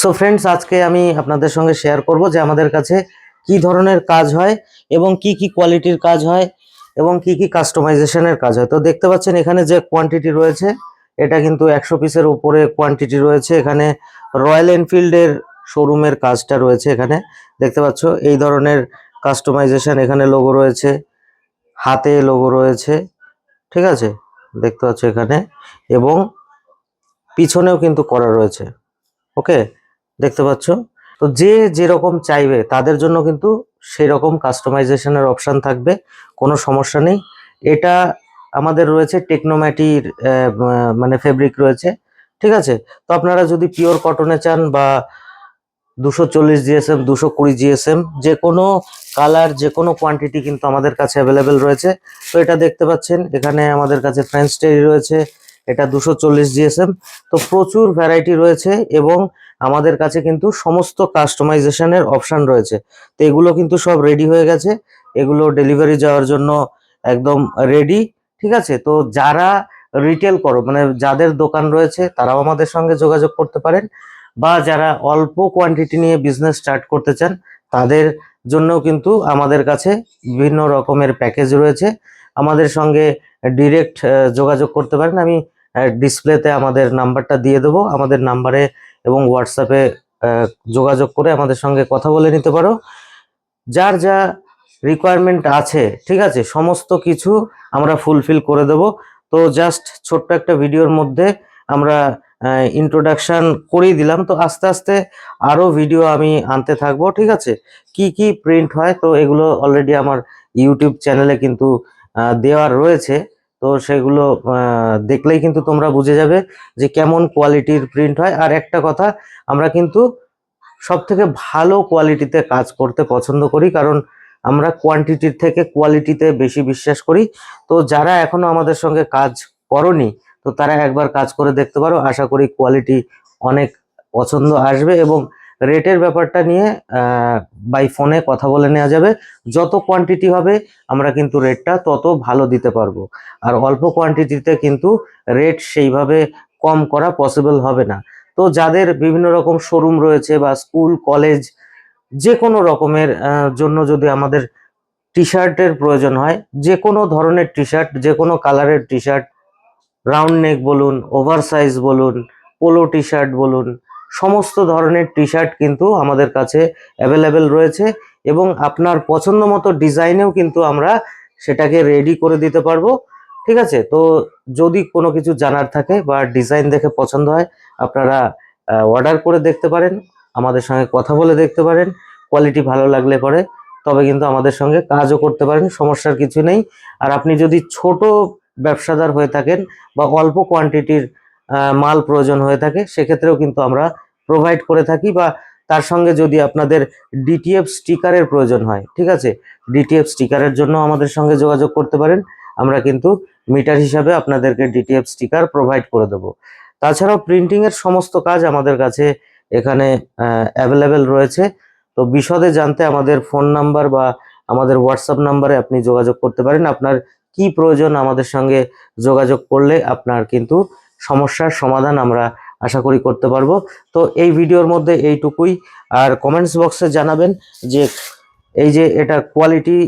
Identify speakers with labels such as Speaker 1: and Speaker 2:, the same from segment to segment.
Speaker 1: So friends আজকে আমি আপনাদের সঙ্গে শেয়ার করব যে আমাদের কাছে কি ধরনের কাজ হয় এবং কি কি কোয়ালিটির কাজ হয় এবং কি কি কাস্টমাইজেশনের কাজ হয়। তো দেখতে পাচ্ছেন, এখানে যে কোয়ান্টিটি রয়েছে, এটা কিন্তু একশো পিসের উপরে কোয়ান্টিটি রয়েছে। এখানে রয়্যাল এনফিল্ডের শোরুমের কাজটা রয়েছে এখানে। দেখতে পাচ্ছ, এই ধরনের কাস্টমাইজেশন এখানে লোগো রয়েছে, হাতে লোগো রয়েছে, ঠিক আছে? দেখতে পাচ্ছ এখানে, এবং পিছনেও কিন্তু করা রয়েছে ওকে দেখতে পাচ্ছ? তো যে যেরকম চাইবে, তাদের জন্য কিন্তু সেই রকম কাস্টমাইজেশনের অপশন থাকবে, কোনো সমস্যা নেই। এটা আমাদের রয়েছে টেকনোম্যাটির মানে ফেব্রিক রয়েছে, ঠিক আছে? তো আপনারা যদি পিওর কটনে চান বা দুশো চল্লিশ জিএসএম দুশো কুড়ি জিএসএম যে কোনো কালার যে কোনো কোয়ান্টিটি কিন্তু আমাদের কাছে অ্যাভেলেবেল রয়েছে। তো এটা দেখতে পাচ্ছেন, এখানে আমাদের কাছে ফ্রেঞ্চ টেরি রয়েছে এটা দুশো চল্লিশ জিএসএম তো প্রচুর ভ্যারাইটি রয়েছে এবং আমাদের কাছে কিন্তু সমস্ত কাস্টমাইজেশনের অপশান রয়েছে। তো এগুলো কিন্তু সব রেডি হয়ে গেছে। এগুলো ডেলিভারি যাওয়ার জন্য একদম রেডি ঠিক আছে? তো যারা রিটেল করো মানে যাদের দোকান রয়েছে, তারাও আমাদের সঙ্গে যোগাযোগ করতে পারেন। বা যারা অল্প কোয়ান্টিটি নিয়ে বিজনেস স্টার্ট করতে চান, তাদের জন্যও কিন্তু আমাদের কাছে বিভিন্ন রকমের প্যাকেজ রয়েছে। আমাদের সঙ্গে ডিরেক্ট যোগাযোগ করতে পারেন। আমি ডিসপ্লেতে আমাদের নাম্বারটা দিয়ে দেবো। আমাদের নাম্বারে এবং হোয়াটসঅ্যাপে যোগাযোগ করে আমাদের সঙ্গে কথা বলে নিতে পারো। যার যা রিকোয়ারমেন্ট আছে, ঠিক আছে, সমস্ত কিছু আমরা ফুলফিল করে দেব। তো জাস্ট ছোট্ট একটা ভিডিওর মধ্যে আমরা ইন্ট্রোডাকশন করেই দিলাম। তো আস্তে আস্তে আরও ভিডিও আমি আনতে থাকব, ঠিক আছে? কি কি প্রিন্ট হয়, তো এগুলো অলরেডি আমার ইউটিউব চ্যানেলে কিন্তু দেওয়া রয়েছে। তো সেগুলো দেখলেই কিন্তু তোমরা বুঝে যাবে যে কেমন কোয়ালিটির প্রিন্ট হয়। আর একটা কথা, আমরা কিন্তু সব থেকে ভালো কোয়ালিটিতে কাজ করতে পছন্দ করি, কারণ আমরা কোয়ান্টিটির থেকে কোয়ালিটিতে বেশি বিশ্বাস করি। তো যারা এখনও আমাদের সঙ্গে কাজ করনি, তো তারা একবার কাজ করে দেখতে পারো। আশা করি কোয়ালিটি অনেক পছন্দ আসবে এবং রেটের ব্যাপারটা নিয়ে বাই ফোনে কথা বলে নেওয়া যাবে। যত কোয়ান্টিটি হবে, আমরা কিন্তু রেটটা তত ভালো দিতে পারব। আর অল্প কোয়ান্টিটিতে কিন্তু রেট সেইভাবে কম করা পসিবল হবে না। তো যাদের বিভিন্ন রকম শোরুম রয়েছে বা স্কুল কলেজ যে কোনো রকমের জন্য যদি আমাদের টি শার্টের প্রয়োজন হয় যে কোনো ধরনের টি শার্ট যে কোনো কালারের টি শার্ট রাউন্ড নেক বলুন ওভার সাইজ বলুন পোলো টি শার্ট বলুন সমস্ত ধরনের টি শার্ট কিন্তু আমাদের কাছে অ্যাভেলেবেল রয়েছে এবং আপনার পছন্দ মতো ডিজাইনেও কিন্তু আমরা সেটাকে রেডি করে দিতে পারব। ঠিক আছে? তো যদি কোনো কিছু জানার থাকে বা ডিজাইন দেখে পছন্দ হয়, আপনারা অর্ডার করে দেখতে পারেন, আমাদের সঙ্গে কথা বলে দেখতে পারেন কোয়ালিটি ভালো লাগলে পরে, তবে কিন্তু আমাদের সঙ্গে কাজও করতে পারেন, সমস্যার কিছু নেই। আর আপনি যদি ছোট ব্যবসাদার হয়ে থাকেন বা অল্প কোয়ান্টিটির মাল প্রয়োজন হয়ে থাকে, সেক্ষেত্রেও কিন্তু আমরা প্রোভাইড করে থাকি বা তার সঙ্গে যদি আপনাদের ডিটিএফ স্টিকারের প্রয়োজন হয়, ঠিক আছে? ডিটিএফ স্টিকারের জন্য আমাদের সঙ্গে যোগাযোগ করতে পারেন, আমরা কিন্তু মিটার হিসাবে আপনাদেরকে ডিটিএফ স্টিকার প্রোভাইড করে দেবো। তাছাড়াও প্রিন্টিংয়ের সমস্ত কাজ আমাদের কাছে এখানে অ্যাভেলেবেল রয়েছে। তো বিশদে জানতে আমাদের ফোন নাম্বার বা আমাদের হোয়াটসঅ্যাপ নাম্বারে আপনি যোগাযোগ করতে পারেন। আপনার কি প্রয়োজন আমাদের সঙ্গে যোগাযোগ করলে আপনার কিন্তু সমস্যার সমাধান আমরা আশা করি করতে পারব। তো এই ভিডিওর মধ্যে এইটুকুই। আর কমেন্টস বক্সে জানাবেন যে এই যে এটা কোয়ালিটি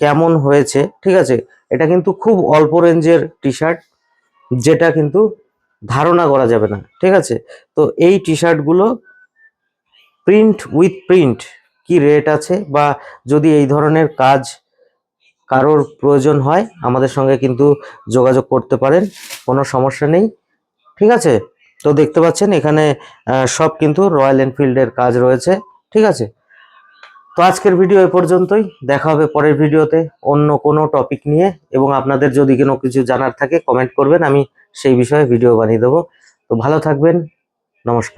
Speaker 1: কেমন হয়েছে, ঠিক আছে? এটা কিন্তু খুব অল্প রেঞ্জের টি শার্ট যেটা কিন্তু ধারণা করা যাবে না, ঠিক আছে? তো এই টি শার্টগুলো প্রিন্ট উইথ প্রিন্ট কি রেট আছে বা যদি এই ধরনের কাজ কারোর প্রয়োজন হয়, আমাদের সঙ্গে কিন্তু যোগাযোগ করতে পারেন, কোনো সমস্যা নেই। ঠিক আছে? তো দেখতে পাচ্ছেন এখানে সব কিন্তু রয়্যাল এনফিল্ডের কাজ রয়েছে, ঠিক আছে? তো আজকের ভিডিও এ পর্যন্তই। দেখা হবে পরের ভিডিওতে অন্য কোনো টপিক নিয়ে। এবং আপনাদের যদি কোনো কিছু জানার থাকে কমেন্ট করবেন, আমি সেই বিষয়ে ভিডিও বানিয়ে দেবো। তো ভালো থাকবেন। নমস্কার।